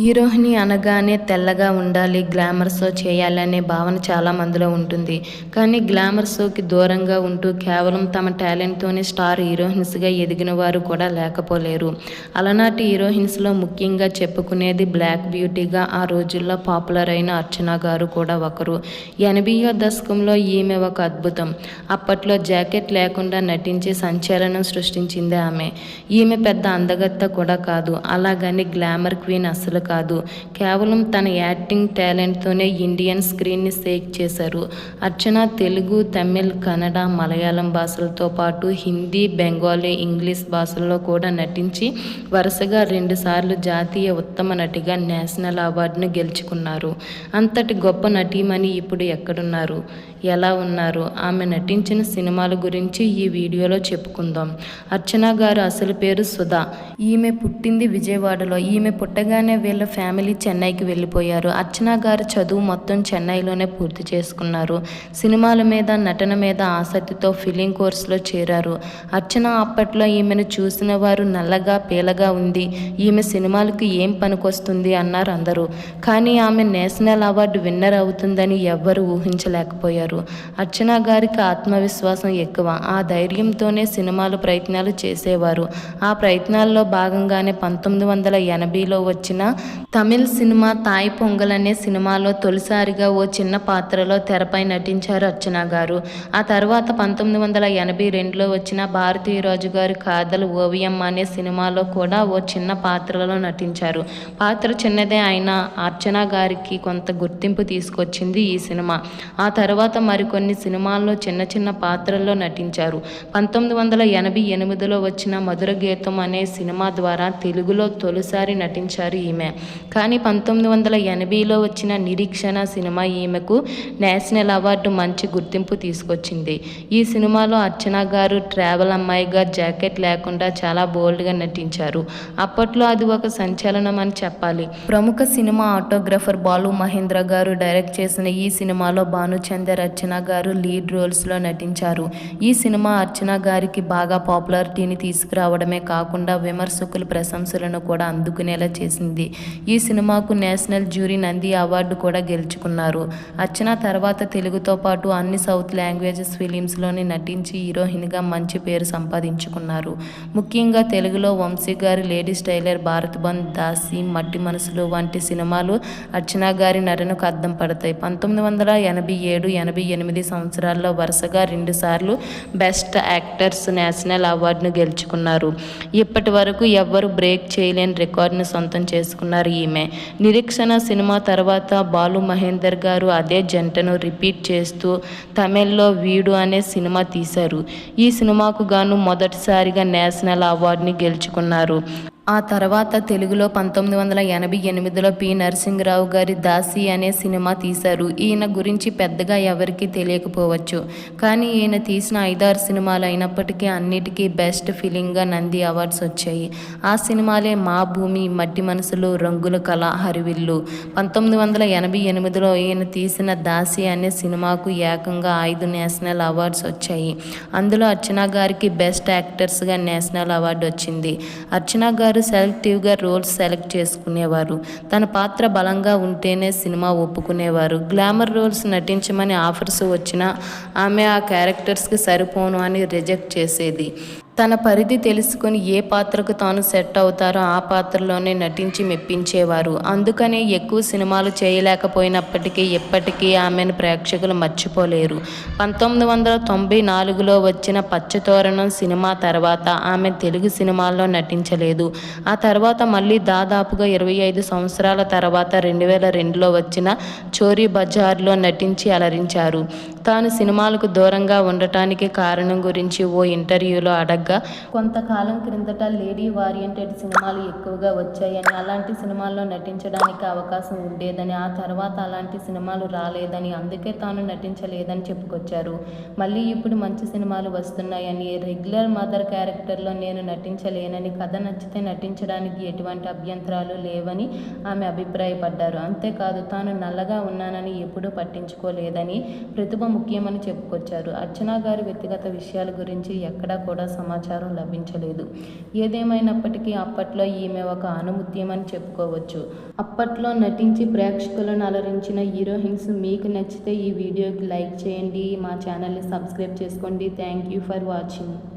హీరోయిని అనగానే తెల్లగా ఉండాలి గ్లామర్ షో చేయాలనే భావన చాలా మందిలో ఉంటుంది. కానీ గ్లామర్ షోకి దూరంగా ఉంటూ కేవలం తమ టాలెంట్తోనే స్టార్ హీరోయిన్స్గా ఎదిగిన వారు కూడా లేకపోలేరు. అలనాటి హీరోయిన్స్లో ముఖ్యంగా చెప్పుకునేది బ్లాక్ బ్యూటీగా ఆ రోజుల్లో పాపులర్ అయిన అర్చన గారు కూడా ఒకరు. ఎనభైయో దశకంలో ఈమె ఒక అద్భుతం. అప్పట్లో జాకెట్ లేకుండా నటించి సంచలనం సృష్టించింది ఆమె. ఈమె పెద్ద అందగత్త కూడా కాదు. అలాగని గ్లామర్ క్వీన్ అసలు కాదు. కేవలం తన యాక్టింగ్ టాలెంట్తోనే ఇండియన్ స్క్రీన్ని షేక్ చేశారు. అర్చన తెలుగు తమిళ్ కన్నడ మలయాళం భాషలతో పాటు హిందీ బెంగాలీ ఇంగ్లీష్ భాషల్లో కూడా నటించి వరుసగా రెండుసార్లు జాతీయ ఉత్తమ నటిగా నేషనల్ అవార్డును గెలుచుకున్నారు. అంతటి గొప్ప నటీమణి ఇప్పుడు ఎక్కడున్నారు? ఎలా ఉన్నారు? ఆమె నటించిన సినిమాల గురించి ఈ వీడియోలో చెప్పుకుందాం. అర్చన గారు అసలు పేరు సుధా. ఈమె పుట్టింది విజయవాడలో. ఈమె పుట్టగానే వీళ్ళ ఫ్యామిలీ చెన్నైకి వెళ్ళిపోయారు. అర్చన గారు చదువు మొత్తం చెన్నైలోనే పూర్తి చేసుకున్నారు. సినిమాల మీద నటన మీద ఆసక్తితో ఫిలిం కోర్సులో చేరారు. అర్చన అప్పట్లో ఈమెను చూసిన వారు నల్లగా పీలగా ఉంది. ఈమె సినిమాలకు ఏం పనికొస్తుంది అన్నారు అందరూ. కానీ ఆమె నేషనల్ అవార్డు విన్నర్ అవుతుందని ఎవ్వరూ ఊహించలేకపోయారు. అర్చన గారికి ఆత్మవిశ్వాసం ఎక్కువ. ఆ ధైర్యంతోనే సినిమాలు ప్రయత్నాలు చేసేవారు. ఆ ప్రయత్నాల్లో భాగంగానే పంతొమ్మిది వందల ఎనభైలో వచ్చిన తమిళ్ సినిమా తాయ్ పొంగల్ అనే సినిమాలో తొలిసారిగా ఓ చిన్న పాత్రలో తెరపై నటించారు అర్చన గారు. ఆ తర్వాత పంతొమ్మిది వందల ఎనభై రెండులో వచ్చిన భారతీయ రాజు గారి కాదల్ ఓవియం అనే సినిమాలో కూడా ఓ చిన్న పాత్రలో నటించారు. పాత్ర చిన్నదే అయినా అర్చన గారికి కొంత గుర్తింపు తీసుకొచ్చింది ఈ సినిమా. ఆ తర్వాత మరికొన్ని సినిమాల్లో చిన్న చిన్న పాత్రల్లో నటించారు. పంతొమ్మిది వందల ఎనభై ఎనిమిదిలో వచ్చిన మధుర గీతం అనే సినిమా ద్వారా తెలుగులో తొలిసారి నటించారు ఈమె. కానీ పంతొమ్మిది వందల ఎనభైలో వచ్చిన నిరీక్షణ సినిమా ఈమెకు నేషనల్ అవార్డు మంచి గుర్తింపు తీసుకొచ్చింది. ఈ సినిమాలో అర్చన గారు ట్రావెల్ అమ్మాయిగా జాకెట్ లేకుండా చాలా బోల్డ్గా నటించారు. అప్పట్లో అది ఒక సంచలనం అని చెప్పాలి. ప్రముఖ సినిమా ఆటోగ్రఫర్ బాలు మహేంద్ర గారు డైరెక్ట్ చేసిన ఈ సినిమాలో భానుచందర్ అర్చన గారు లీడ్ రోల్స్లో నటించారు. ఈ సినిమా అర్చన గారికి బాగా పాపులారిటీని తీసుకురావడమే కాకుండా విమర్శకుల ప్రశంసలను కూడా అందుకునేలా చేసింది. ఈ సినిమాకు నేషనల్ జ్యూరీ నంది అవార్డు కూడా గెలుచుకున్నారు. అర్చన తర్వాత తెలుగుతో పాటు అన్ని సౌత్ లాంగ్వేజెస్ ఫిలిమ్స్లోని నటించి హీరోయిన్గా మంచి పేరు సంపాదించుకున్నారు. ముఖ్యంగా తెలుగులో వంశీ గారి లేడీస్ టైలర్ భారత్ బంద్ దాసి మట్టి మనసులు వంటి సినిమాలు అర్చన గారి నటనకు అద్దం పడతాయి. పంతొమ్మిది వందల ఎనభై ఏడు ఎనభై ఎనిమిది సంవత్సరాల్లో వరుసగా రెండుసార్లు బెస్ట్ యాక్టర్స్ నేషనల్ అవార్డును గెలుచుకున్నారు. ఇప్పటి వరకు ఎవ్వరు బ్రేక్ చేయలేని రికార్డును సొంతం చేసుకున్నారు. ఈమె. నిరీక్షణ సినిమా తర్వాత బాలు మహేందర్ గారు అదే జంటను రిపీట్ చేస్తూ తమిళ్ళో వీడు అనే సినిమా తీశారు. ఈ సినిమాకు గాను మొదటిసారిగా నేషనల్ అవార్డుని గెలుచుకున్నారు. ఆ తర్వాత తెలుగులో పంతొమ్మిది వందల ఎనభై ఎనిమిదిలో పి. నరసింహరావు గారి దాసి అనే సినిమా తీశారు. ఈయన గురించి పెద్దగా ఎవరికీ తెలియకపోవచ్చు. కానీ ఈయన తీసిన ఐదారు సినిమాలు అయినప్పటికీ అన్నిటికీ బెస్ట్ ఫిలింగా నంది అవార్డ్స్ వచ్చాయి. ఆ సినిమాలే మా భూమి మట్టి మనసులు రంగుల కళ హరివిల్లు. పంతొమ్మిది వందల ఎనభై ఎనిమిదిలో ఈయన తీసిన దాసి అనే సినిమాకు ఏకంగా ఐదు నేషనల్ అవార్డ్స్ వచ్చాయి. అందులో అర్చన గారికి బెస్ట్ యాక్టర్స్గా నేషనల్ అవార్డు వచ్చింది. అర్చన గారు సెలెక్టివ్గా రోల్స్ సెలెక్ట్ చేసుకునేవారు. తన పాత్ర బలంగా ఉంటేనే సినిమా ఒప్పుకునేవారు. గ్లామర్ రోల్స్ నటించమని ఆఫర్స్ వచ్చినా ఆమె ఆ క్యారెక్టర్స్కి సరిపోను అని రిజెక్ట్ చేసేది. తన పరిధి తెలుసుకుని ఏ పాత్రకు తాను సెట్ అవుతారో ఆ పాత్రలోనే నటించి మెప్పించేవారు. అందుకనే ఎక్కువ సినిమాలు చేయలేకపోయినప్పటికీ ఎప్పటికీ ఆమెను ప్రేక్షకులు మర్చిపోలేరు. పంతొమ్మిది వందల తొంభై నాలుగులో వచ్చిన పచ్చతోరణం సినిమా తర్వాత ఆమె తెలుగు సినిమాల్లో నటించలేదు. ఆ తర్వాత మళ్ళీ దాదాపుగా ఇరవై ఐదు సంవత్సరాల తర్వాత రెండు వేల రెండులో వచ్చిన చోరీ బజార్లో నటించి అలరించారు. తాను సినిమాలకు దూరంగా ఉండటానికి కారణం గురించి ఓ ఇంటర్వ్యూలో అడగ కొంతకాలం క్రిందట లేడీ ఓరియంటెడ్ సినిమాలు ఎక్కువగా వచ్చాయని అలాంటి సినిమాల్లో నటించడానికి అవకాశం ఉండేదని ఆ తర్వాత అలాంటి సినిమాలు రాలేదని అందుకే తాను నటించలేదని చెప్పుకొచ్చారు. మళ్ళీ ఇప్పుడు మంచి సినిమాలు వస్తున్నాయని రెగ్యులర్ మదర్ క్యారెక్టర్లో నేను నటించలేనని కథ నచ్చితే నటించడానికి ఎటువంటి అభ్యంతరాలు లేవని ఆమె అభిప్రాయపడ్డారు. అంతేకాదు తాను నల్లగా ఉన్నానని ఎప్పుడూ పట్టించుకోలేదని ప్రతిభ ముఖ్యమని చెప్పుకొచ్చారు. అర్చన గారి వ్యక్తిగత విషయాల గురించి ఎక్కడా కూడా సమ సమాచారం లభించలేదు. ఏదేమైనప్పటికీ అప్పట్లో ఈమె ఒక అనుముత్యం అని చెప్పుకోవచ్చు. అప్పట్లో నటించి ప్రేక్షకులను అలరించిన హీరోయిన్స్ మీకు నచ్చితే ఈ వీడియోకి లైక్ చేయండి. మా ఛానల్ని సబ్స్క్రైబ్ చేసుకోండి. Thank you for watching.